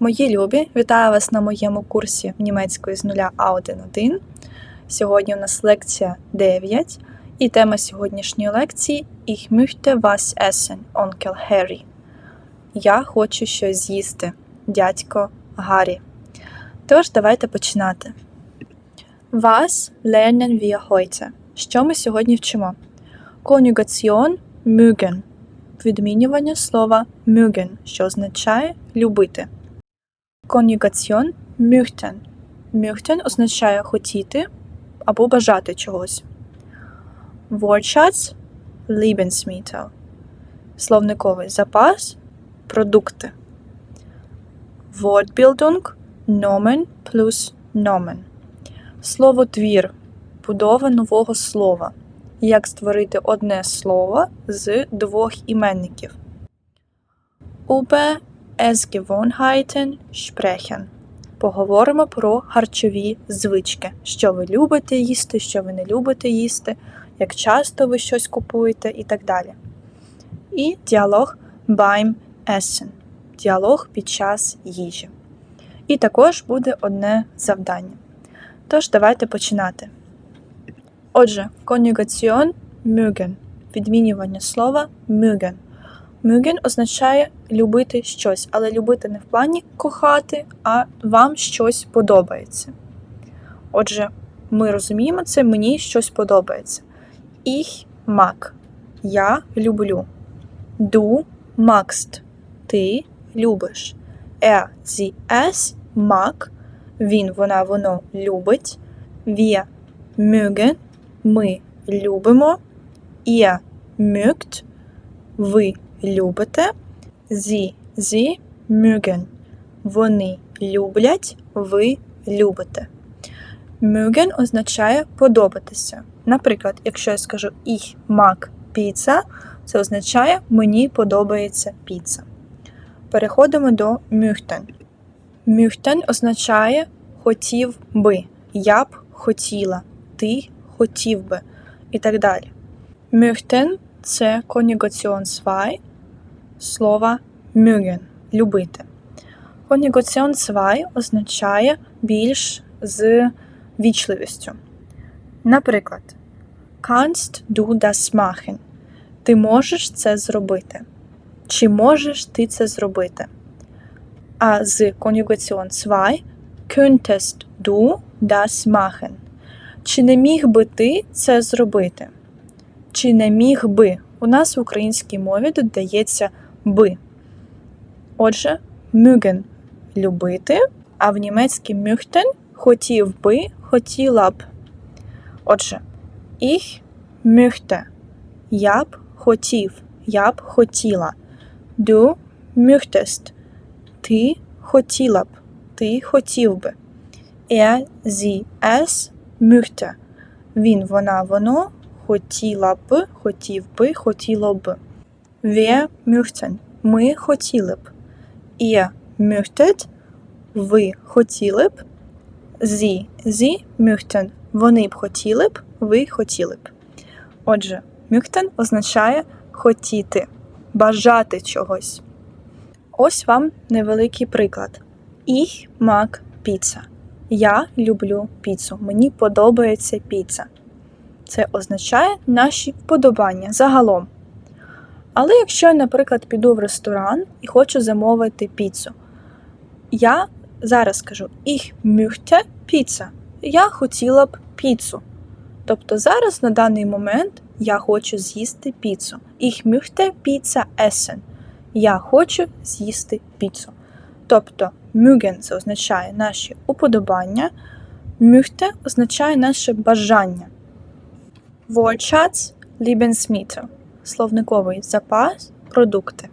Мої любі, вітаю вас на моєму курсі німецької з нуля А1.1. Сьогодні у нас лекція 9, і тема сьогоднішньої лекції Ich möchte was essen, Onkel Harry. Я хочу щось з'їсти, дядько Гаррі. Тож, давайте починати. Was lernen wir heute? Що ми сьогодні вчимо? Конюгаціон mögen. Відмінювання слова mögen, що означає любити. Конюгаціон möchten. Möchten означає хотіти або бажати чогось. Wortschatz – Lebensmittel. Словниковий запас – продукти. Wortbildung – Nomen плюс Nomen. Словотвір – будова нового слова. Як створити одне слово з двох іменників. Über Essgewohnheiten sprechen. Поговоримо про харчові звички. Що ви любите їсти, що ви не любите їсти, як часто ви щось купуєте і так далі. І діалог beim Essen. Діалог під час їжі. І також буде одне завдання. Тож, давайте починати. Отже, конюгаціон mögen. Відмінювання слова mögen. Mögen означає любити щось, але любити не в плані кохати, а вам щось подобається. Отже, ми розуміємо це, мені щось подобається. Ich mag. Я люблю. Du magst. Ти любиш. Er, sie, es mag. Він, вона, воно любить. Wir mögen. Ми любимо. Ihr mögt. Ви любите. Sie, sie mögen. Вони люблять, ви любите. Mögen означає подобатися. Наприклад, якщо я скажу ich mag pizza, це означає мені подобається піца. Переходимо до möchten. Möchten означає хотів би, я б хотіла, ти хотів би і так далі. Möchten – це конюгаціон zwei слова mögen – любити. Конюгаціон zwei означає більш з вічливістю. Наприклад, Kannst du das machen? Ти можеш це зробити. Чи можеш ти це зробити? А з конюгаціон zwei könntest du das machen? Чи не міг би ти це зробити? Чи не міг би? У нас в українській мові додається би. Отже, mögen – любити, а в німецькій möchten – хотів би, хотіла б. Отже, ich möchte – я б хотів, я б хотіла. Du möchtest – ти хотіла б, ти хотів би. Er, sie, es möchte – він, вона, воно хотіла б, хотів би, хотіло б. Wir möchten – ми хотіли б. Ihr möchtet – ви хотіли б. Sie, sie möchten – вони б хотіли б, ви хотіли б. Отже, möchten означає хотіти, бажати чогось. Ось вам невеликий приклад. Ich mag pizza. Я люблю піцу. Мені подобається піца. Це означає наші вподобання загалом. Але якщо я, наприклад, піду в ресторан і хочу замовити піцу, я зараз скажу Ich möchte Pizza. Я хотіла б піцу. Тобто зараз на даний момент я хочу з'їсти піцу. Ich möchte Pizza essen. Я хочу з'їсти піцу. Тобто mögen – це означає наші уподобання, möchte означає наше бажання. Wortschatz – Lebensmittel – словниковий запас, продукти.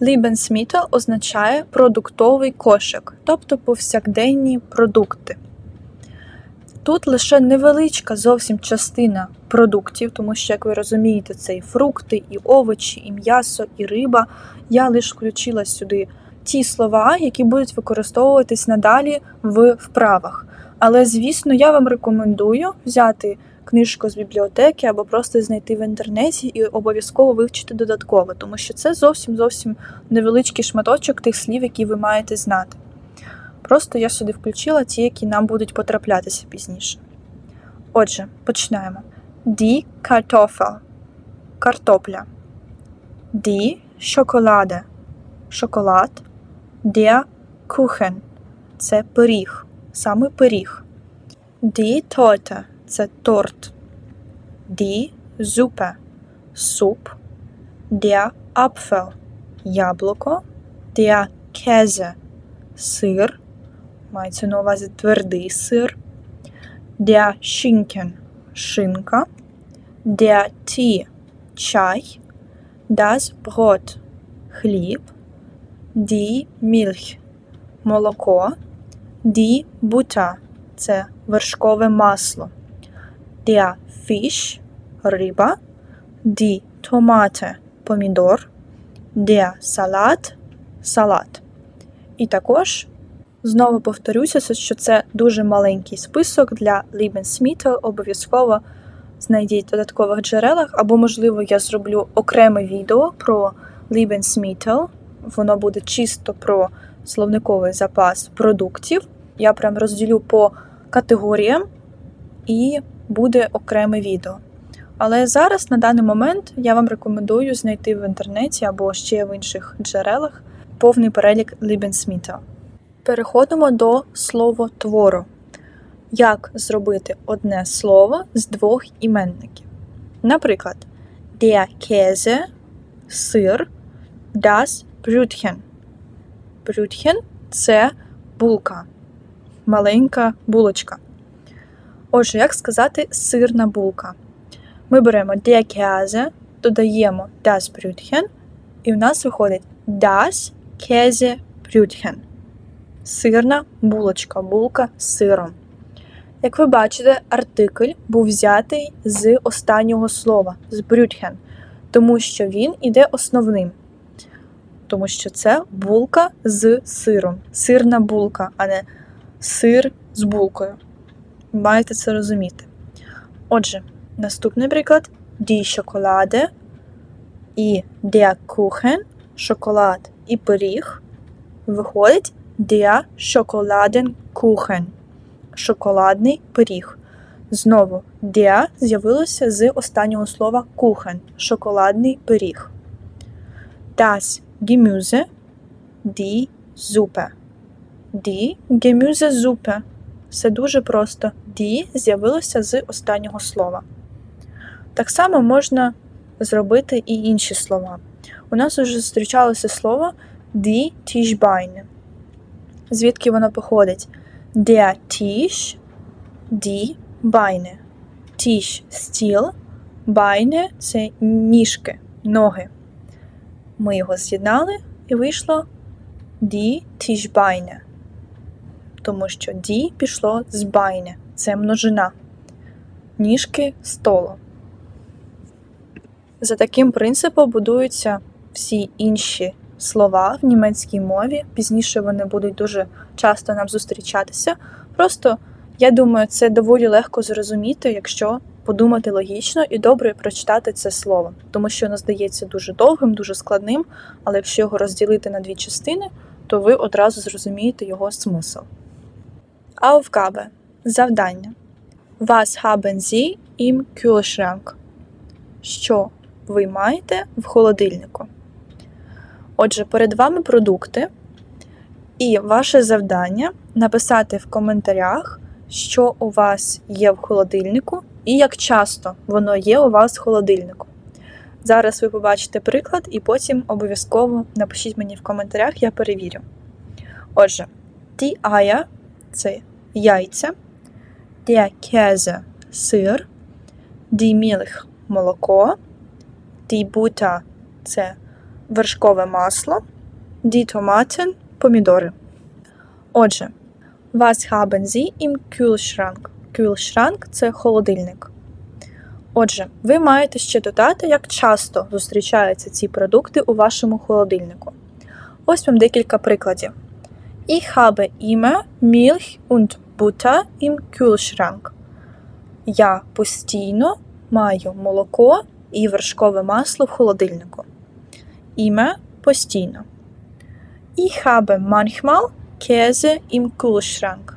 Lebensmittel означає продуктовий кошик, тобто повсякденні продукти. Тут лише невеличка зовсім частина продуктів, тому що, як ви розумієте, це і фрукти, і овочі, і м'ясо, і риба. Я лише включила сюди ті слова, які будуть використовуватись надалі в вправах. Але, звісно, я вам рекомендую взяти книжку з бібліотеки або просто знайти в інтернеті і обов'язково вивчити додатково, тому що це зовсім зовсім невеличкий шматочок тих слів, які ви маєте знати. Просто я сюди включила ті, які нам будуть потраплятися пізніше. Отже, починаємо. Die Kartoffel – картопля. Die Schokolade – шоколад. Der Kuchen – це пиріг, саме пиріг. Die Torte – це торт. Die Suppe – суп. Der Apfel – яблуко. Der Käse – сир. Мається на увазі твердий сир. Der Schinken – шинка. Der Tee – чай. Das Brot – хліб. Die Milch – молоко. Die Butter – це вершкове масло. Der Fisch – риба. Die Tomate – помідор. Der Salat – салат. І також знову повторюся, що це дуже маленький список для Lebensmittel. Обов'язково знайдіть в додаткових джерелах, або, можливо, я зроблю окреме відео про Lebensmittel. Воно буде чисто про словниковий запас продуктів. Я прям розділю по категоріям і буде окреме відео. Але зараз, на даний момент, я вам рекомендую знайти в інтернеті або ще в інших джерелах повний перелік Lebensmittel. Переходимо до словотвору. Як зробити одне слово з двох іменників? Наприклад, der Käse – сир, das Brötchen. Brötchen – це булка, маленька булочка. Отже, як сказати сирна булка? Ми беремо der Käse, додаємо das Brötchen, і в нас виходить das Käsebrötchen. Сирна булочка, булка з сиром. Як ви бачите, артикль був взятий з останнього слова, з Brötchen, тому що він іде основним. Тому що це булка з сиром. Сирна булка, а не сир з булкою. Маєте це розуміти. Отже, наступний приклад: die Schokolade і der Kuchen, шоколад і пиріг. Виходить der Schokoladenkuchen, шоколадний пиріг. Знову der з'явилося з останнього слова Kuchen, шоколадний пиріг. Das Gemüse, die Suppe. Die Gemüsesuppe. Все дуже просто. Die з'явилося з останнього слова. Так само можна зробити і інші слова. У нас вже зустрічалося слово die Tischbeine. Звідки воно походить? Der Tisch, die Beine. Tisch – стіл, Beine – це ніжки, ноги. Ми його з'єднали і вийшло die Tischbeine. Тому що die пішло з Beine. Це множина. Ніжки столу. За таким принципом будуються всі інші слова в німецькій мові. Пізніше вони будуть дуже часто нам зустрічатися. Просто я думаю, це доволі легко зрозуміти, якщо подумати логічно і добре прочитати це слово, тому що воно здається дуже довгим, дуже складним, але якщо його розділити на дві частини, то ви одразу зрозумієте його смисл. Aufgabe – завдання. Was haben Sie im Kühlschrank? Що ви маєте в холодильнику? Отже, перед вами продукти, і ваше завдання написати в коментарях, що у вас є в холодильнику, і як часто воно є у вас в холодильнику. Зараз ви побачите приклад, і потім обов'язково напишіть мені в коментарях, я перевірю. Отже, die Eier – це яйця, der Käse – сир, die Milch – молоко, die Butter – це вершкове масло, die Tomaten – помідори. Отже, was haben Sie im Kühlschrank? Kühlschrank – це холодильник. Отже, ви маєте ще додати, як часто зустрічаються ці продукти у вашому холодильнику. Ось вам декілька прикладів. Ich habe immer Milch und Butter im Kühlschrank. Я постійно маю молоко і вершкове масло в холодильнику. Іме постійно. Ich habe manchmal Käse im Kühlschrank.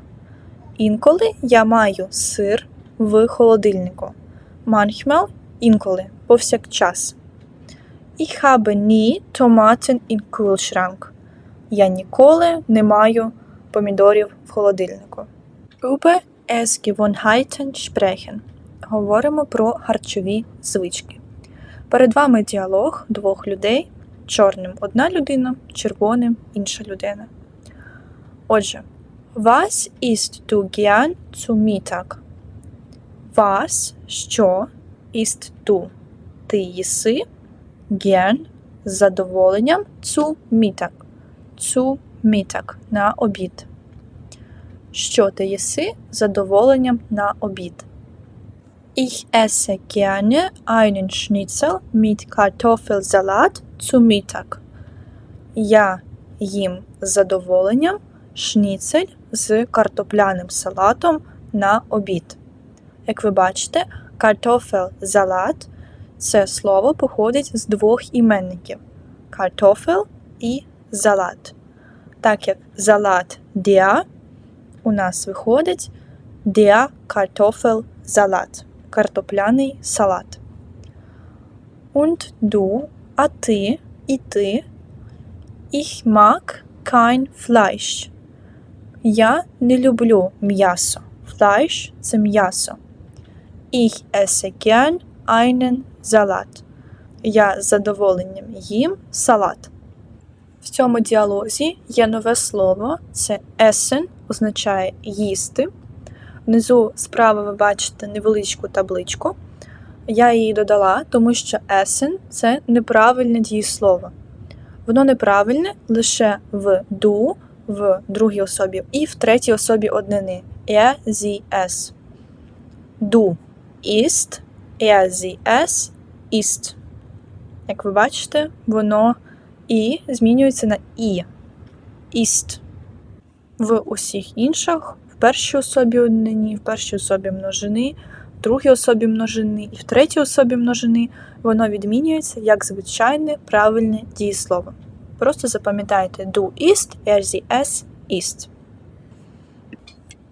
Інколи я маю сир в холодильнику. Manchmal – інколи, повсякчас. Ich habe nie Tomaten im Kühlschrank. Я ніколи не маю помідорів в холодильнику. Über Essgewohnheiten sprechen. Говоримо про харчові звички. Перед вами діалог двох людей. Чорним одна людина, червоним інша людина. Отже, was isst du gern zu Mittag? Was, що, isst du? Ти їси gern з задоволенням zu Mittag. Zu Mittag – на обід. Що ти їси задоволенням на обід? Ich esse gerne einen Schnitzel mit Kartoffelsalat zu Mittag. Я їм з задоволенням шніцель з картопляним салатом на обід. Як ви бачите, картофель-залат це слово походить з двох іменників картофел і залат. Так як залат der, у нас виходить der Kartoffelsalat картопляний салат. Und du, а ти і ти. Ich mag kein Fleisch. Я не люблю м'ясо. Fleisch – це м'ясо. Ich esse gern einen Salat. Я з задоволенням їм салат. В цьому діалозі є нове слово це essen, означає їсти. Внизу справа ви бачите невеличку табличку. Я її додала, тому що essen – це неправильне дієслово. Воно неправильне лише в du, в другій особі і в третій особі однини er, sie, es. Du ist, er, sie, es, ist. Як ви бачите, воно і змінюється на і. Ist. В усіх інших в першій особі однині, в першій особі множини, в другій особі множини і в третій особі множини воно відмінюється як звичайне правильне дієслово. Просто запам'ятайте du ist, er, ist.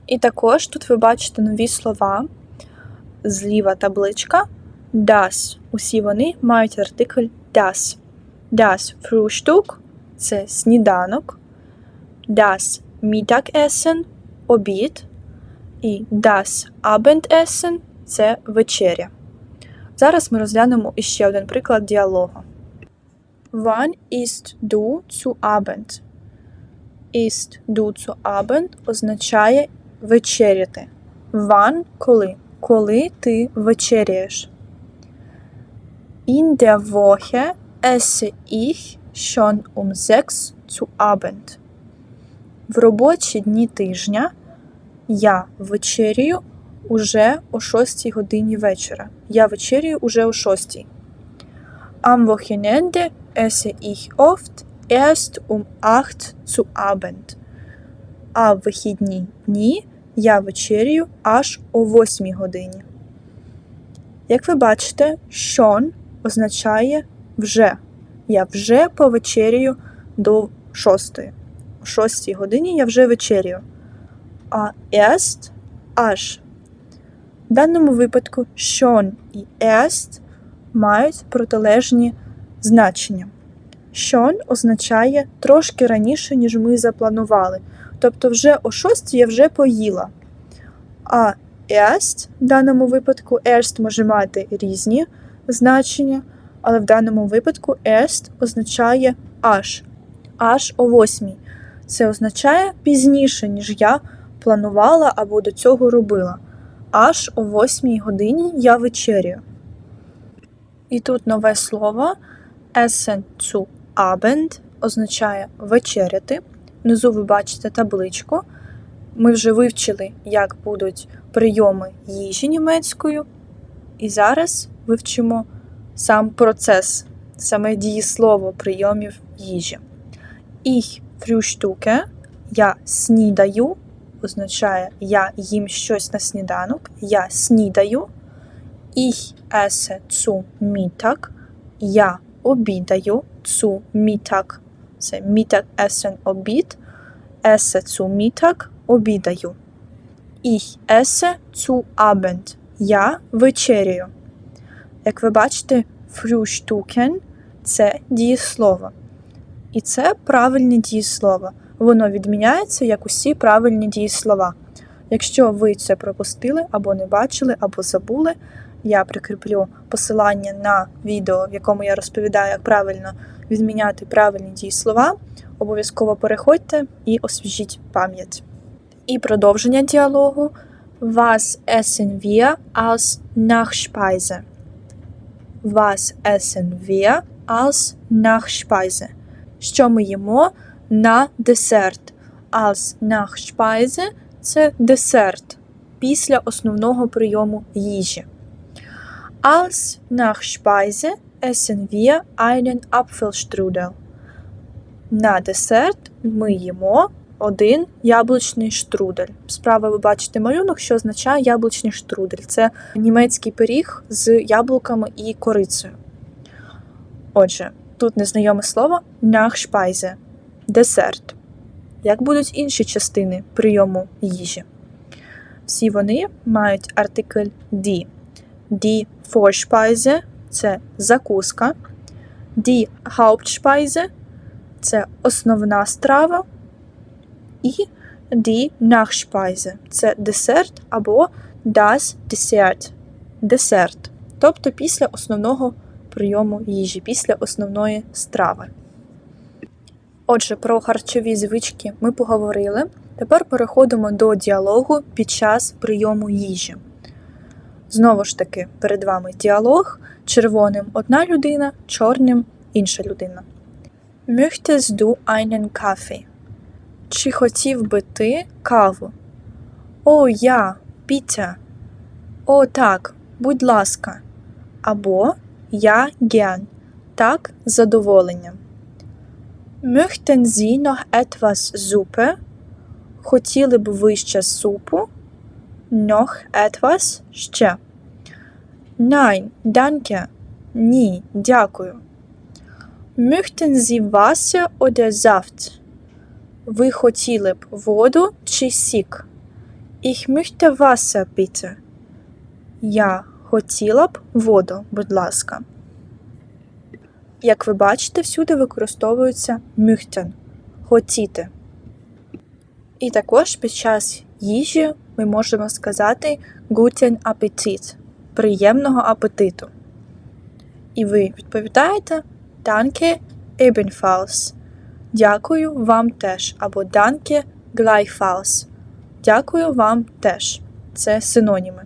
І також тут ви бачите нові слова. Зліва табличка das. Усі вони мають артикль das. Das Frühstück – це сніданок. Das Mittagessen – обід. І das Abendessen – це вечеря. Зараз ми розглянемо іще один приклад діалогу. Wann isst du zu Abend? Isst du zu Abend означає вечеряти. Wann – коли. Коли ти вечеряєш. In der Woche esse ich schon um 6 zu Abend. В робочі дні тижня я вечерюю уже о 6 годині вечора. Я вечерюю уже о 6. Am Wochenende esse ich oft erst um 8 zu Abend. А в вихідні дні я вечерюю аж о 8 годині. Як ви бачите, schon означає вже. Я вже повечерюю до 6. О 6 годині я вже вечерюю. А erst аж. В даному випадку schon і erst мають протилежні значення. Schon означає трошки раніше, ніж ми запланували. Тобто, вже о 6 я вже поїла. А erst в даному випадку erst може мати різні значення, але в даному випадку erst означає аж. Аж о 8. Це означає пізніше, ніж я планувала або до цього робила. Аж о 8 годині я вечерю. І тут нове слово essen zu Abend означає вечеряти. Внизу ви бачите табличку. Ми вже вивчили, як будуть прийоми їжі німецькою. І зараз вивчимо сам процес, саме дієслово прийомів їжі. Ich frühstücke, я снідаю, означає я їм щось на сніданок, я снідаю. Ich esse zu Mittag. Я обідаю zu Mittag. Це Mittagessen обід. Esse zu Mittag обідаю. Ich esse zu Abend. Я вечеряю. Як ви бачите, frühstücken – це дієслово. І це правильне дієслово. Воно відміняється як усі правильні дієслова. Якщо ви це пропустили або не бачили, або забули, я прикріплю посилання на відео, в якому я розповідаю, як правильно відміняти правильні дієслова. Обов'язково переходьте і освіжіть пам'ять. І продовження діалогу Was essen wir als Nachspeise? Was essen wir als Nachspeise? Що ми їмо на десерт? Als Nachspeise – це десерт після основного прийому їжі. Als Nachspeise essen wir einen Apfelstrudel. На десерт ми їмо один яблучний штрудель. Справа ви бачите малюнок, що означає яблучний штрудель. Це німецький пиріг з яблуками і корицею. Отже, тут незнайоме слово Nachspeise – десерт. Як будуть інші частини прийому їжі? Всі вони мають артикль die. Die Vorspeise – це закуска. Die Hauptspeise – це основна страва. І die Nachspeise – це десерт або das Dessert – десерт. Тобто після основного прийому їжі, після основної страви. Отже, про харчові звички ми поговорили. Тепер переходимо до діалогу під час прийому їжі. Знову ж таки, перед вами діалог. Червоним одна людина, чорним інша людина. Möchtest du einen Kaffee? Чи хотів би ти каву? О, я, Пітя. О, так, будь ласка. Або я gern. Так, з задоволенням. Möchten Sie noch etwas Suppe? Хотіли б ви ще супу? Noch etwas ще. Nein, danke. Ні, дякую. Möchten Sie Wasser oder Saft? Ви хотіли б воду чи сік? Ich möchte Wasser, bitte. Я хотіла б воду, будь ласка. Як ви бачите, всюди використовується möchten – хотіти. І також під час їжі ми можемо сказати guten Appetit – приємного апетиту. І ви відповідаєте Danke ebenfalls. Дякую вам теж. Або Danke gleichfalls. Дякую вам теж. Це синоніми.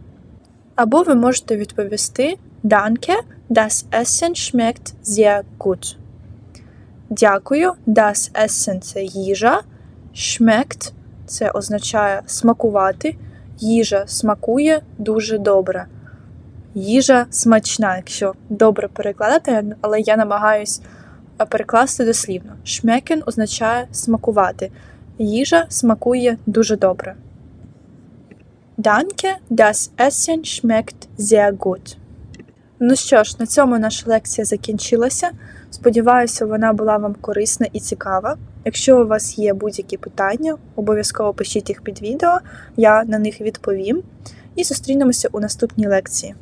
Або ви можете відповісти Danke, das Essen schmeckt sehr gut. Дякую, das Essen – це їжа. Schmeckt – це означає смакувати. Їжа смакує дуже добре. Їжа смачна, якщо добре перекладати, але я намагаюсь перекласти дослівно. Schmecken означає смакувати. Їжа смакує дуже добре. Danke, das Essen schmeckt sehr gut. Ну що ж, на цьому наша лекція закінчилася. Сподіваюся, вона була вам корисна і цікава. Якщо у вас є будь-які питання, обов'язково пишіть їх під відео, я на них відповім. І зустрінемося у наступній лекції.